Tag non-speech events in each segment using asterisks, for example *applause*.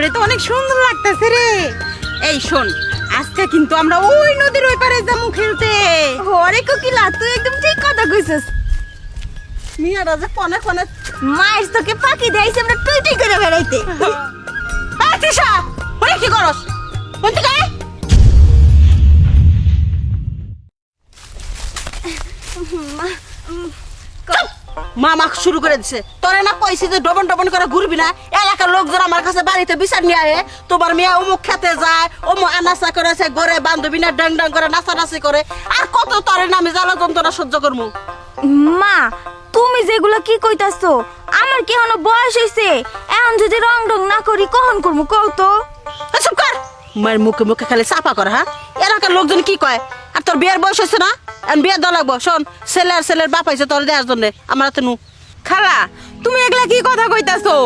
পরে তো অনেক সুন্দর লাগতেছে রে। এই শোন আজকে কিন্তু আমরা ওই নদীর ওই পারে যাব খেলতে। হরে কোকিলা তুই একদম ঠিক কথা কইছিস। মিয়ারা যে কনে কনে মায়ের তোকে পাখি দেয়ছে আমরা টুই করে বেড়াইতে। *laughs* তিশা ওরে কি করস? গায় মামা শুরু করে দিছে। তোরে না কইছি যে ডবন ডবন করে ঘুরবি না? এলাকার লোকজন আমার কাছে বাড়িতে বিচার নিয়ে আয়ে। তোমার মেয়ে অমুক খেতে যায় অমুক আনাচা করেছে ঘরে বান্ধবী না ডং ডং করে নাচানাচি করে। আর কত তোরে নামে জ্বালা যন্ত্রণা সহ্য করমু? মা তুমি যেগুলো কি কইতাছো? আমার কি এখনও বয়স হইছে? এখন যদি রং ডং না করি কখন করব কও তো? চুপ কর। মায়ের মুখে মুখে খালি চাপা কর হ্যাঁ? এলাকার লোকজন কি কয়? আর তোর বিয়ের বয়স হয়েছে না? এখন বিয়া দেওয়া লাগবো, শোন ছেলে আর ছেলের বাপ হয়েছে তোর দেওয়ার জন্য, আমার হাতে নু। খালা, তুমি এগুলা কি কথা কইতাছো?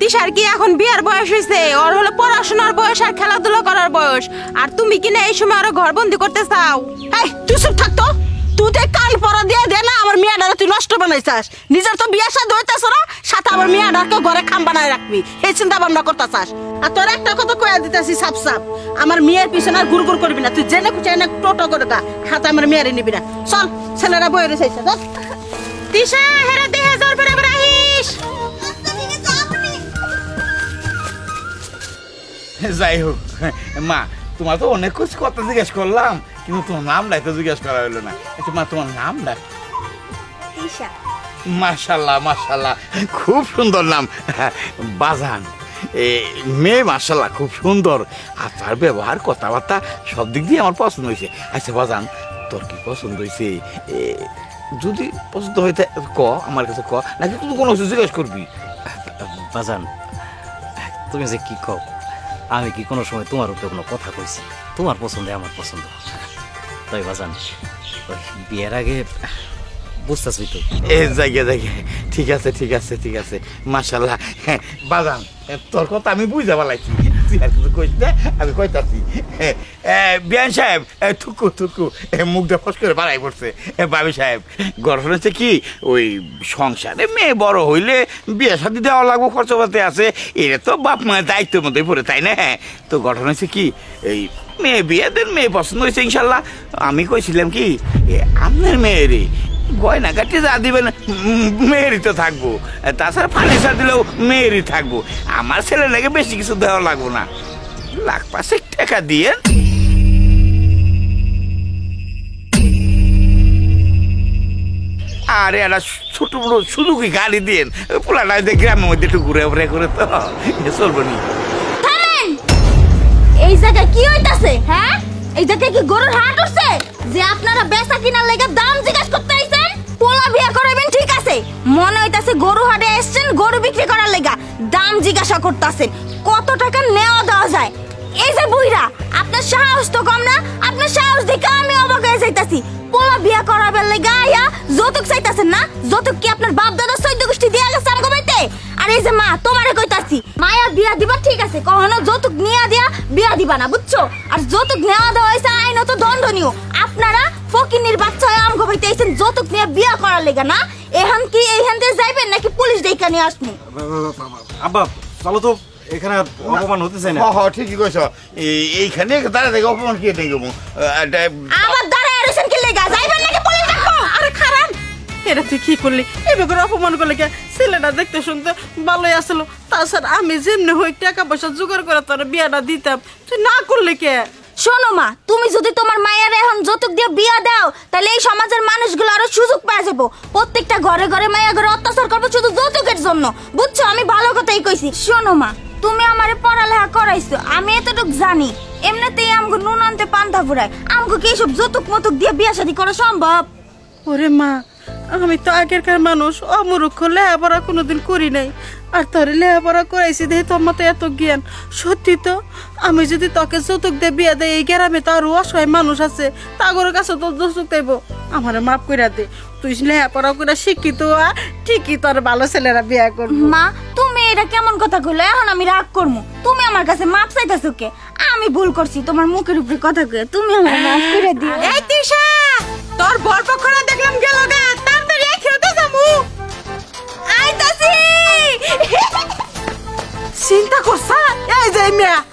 তিশার কি এখন বিয়ার বয়স হয়েছে ওর হলো পড়াশোনার বয়স আর খেলাধুলা করার বয়স। আর তুমি কিনা এই সময় আরও ঘর বন্দি করতে চাও? এই তুই সব থাকতো তুই কান পরা দিয়ে দে না, আমার মেয়েটারে তুই নষ্ট বানাইছাস। নিজের তো বিয়ে হইতেছ না, সাথে আমার মেয়েটাকে ঘরে খাম বানায় রাখবি। এই চিন্তা ভাবনা করতেছাস। আর তোর একটা কথা সাপ সাপ আমার মেয়ের পিছনে আর গুড় গুড় করবি না, তুই জেনে টোটো করে হাতে আমার মেয়েরে নিবি না। চল, ছেলেরা তিশা, হেরা দেহে জোর করে আহিস যাই হোক, মা, তোমার তো অনেক কিছু কথা জিজ্ঞেস করলাম। কিন্তু তোমার নামটাই তো জিজ্ঞেস করা হলো না। আচ্ছা মা তোমার নামটা তিশা মার্শাল্লাহ মার্শাল্লাহ খুব সুন্দর নাম। বাজান। এ, মেয়ে মার্শাল্লাহ খুব সুন্দর। আর তার ব্যবহার কথাবার্তা সব দিক দিয়ে আমার পছন্দ হয়েছে আচ্ছা বাজান তোর কি পছন্দ হয়েছে এ, যদি পছন্দ হইতে ক আমার কাছে ক। নাকি তুই কোনো কিছু জিজ্ঞেস করবি? বাজান তুমি যে কি কও? আমি কি কোনো সময় তোমার উপরে কোনো কথা কইছি? তোমার পছন্দে, আমার পছন্দ। তাই বাজান বিয়ের আগে বুঝতেছি তো। এ জায়গা জায়গা ঠিক আছে ঠিক আছে ঠিক আছে। মাসাল্লাহ হ্যাঁ বাজান তোর কথা আমি বুঝতে পারলাইছি তুই বিয়ান সাহেব থুকু থুকু মুখটা ফস করে বাড়াই পড়ছে বাবি সাহেব গল্প হচ্ছে কি ওই সংসারে মেয়ে বড় হইলে বিয়ে শাদি দেওয়া লাগবো খরচপাতি আছে এটা তো বাপ মায়ের দায়িত্বের মধ্যেই পড়ে তাই না হ্যাঁ তো ঘটনা হচ্ছে কি এই মেয়ে বিয়ে দেন মেয়ে পছন্দ হয়েছে ইনশাল্লাহ আমি কইছিলাম কি আপনার মেয়েরই গয়না কাটি যা দিবেন মেয়েরই তো থাকব। তাছাড়া ফার্নিচার দিলেও মেয়েরই থাকব। আমার বেশি কিছু দেওয়া লাগবো না। লাখ টাকা দিয়ে। আরে একটা ছোট বড় কি গাড়ি দিয়ে পোলাটা গ্রামের মধ্যে একটু ঘুরে ঘুরে করে তো। চলবো নি। এই জায়গায় কি হইতাছে হ্যাঁ? এই জায়গায় কি গরুর হাট উঠছে? যে আপনারা বেচা কিনার লেগে দাম জিজ্ঞাস করতে পোলা বিয়া করাবেন, ঠিক আছে? মনে হইতাছে গরু হাটে এসছেন, গরু বিক্রি করার লেগা দাম জিজ্ঞাসা করতেছেন, কত টাকা নেওয়া দেওয়া যায়? এই যে বুইরা আপনার সাহস তো কম না, আপনার সাহস দেখে আমি অবাক হয়ে যাইতাছি। পোলা বিয়া করাবেন লেগা আয়া যৌতুক চাইতাছেন না? যৌতুক কি বিয়া দিবা ঠিক আছে। কখনো যৌতুক নিয়া দিয়া বিয়া দিবা না বুঝছ? আর যৌতুক নেওয়া দেওয়া হয়েছে আইনত দণ্ডনীয়। আপনারা ফকিনির বাচ্চা হয়ে আমগো বাড়িতে এসেছেন যৌতুক নিয়ে বিয়া করার লেগা না? এখান কি এইখান দিয়ে যাইবেন নাকি পুলিশ ডেকে নিয়ে আসব? আব্বা চলো তো এখানে অপমান হতে চাই না। হ হ ঠিকই কইছ। এইখানে দাঁড়া থেকে অপমান কি দেখব এটা তুই কি করলি? এবার করে অপমান করলে কে? ছেলেটা দেখতে শুনতে ভালোই আসলো। তাছাড়া আমি যেমনি হই টাকা পয়সা জোগাড় করে তোর বিয়াটা দিতাম। তুই না করলি কে? শোনো মা তুমি যদি তোমার মায়ের এখন যৌতুক দিয়ে বিয়া দাও তাহলে এই সমাজের মানুষগুলো আরও সুযোগ পেয়ে যাব। প্রত্যেকটা ঘরে ঘরে মায়া ঘরে অত্যাচার করব শুধু যৌতুকের জন্য। বুঝছ? আমি ভালো কথাই কইছি। শোনো মা তুমি আমারে পড়ালেখা করাইছো আমি এতটুকু জানি। এমনিতেই আমগো নুন আনতে পান্তা ফুরায়। আমগো কি এইসব যৌতুক মতুক দিয়ে বিয়া শাদি করা সম্ভব? ওরে মা আমি তো আগেরকার মানুষ। অমূর্খ লেহাপড়া কোনোদিন করি নাই। আর তোর লেহাপড়া করাইছি দেখে তোর মতো এত জ্ঞান। সত্যি তো আমি যদি তোকে যৌতুক দিয়ে বিয়া দেয় এই গ্রামে তো আরও অসহায় মানুষ আছে। তাগর কাছে তো যৌতুক দেবো। আমার মাফ কইরা দে। তুই লেহাপড়া করে শিক্ষিত ঠিকই তোর ভালো ছেলেরা বিয়া করব। মা তুমি এটা কেমন কথা কইলে? এখন আমি রাগ করব তুমি আমার কাছে মাপ চাইতাছো কে? আমি ভুল করছি তোমার মুখের উপরে কথা কয়ে তুমি আমার মাফ করে দিও। এই তিশা তোর বর পক্ষরা দেখলাম গেল গা। চিন্তা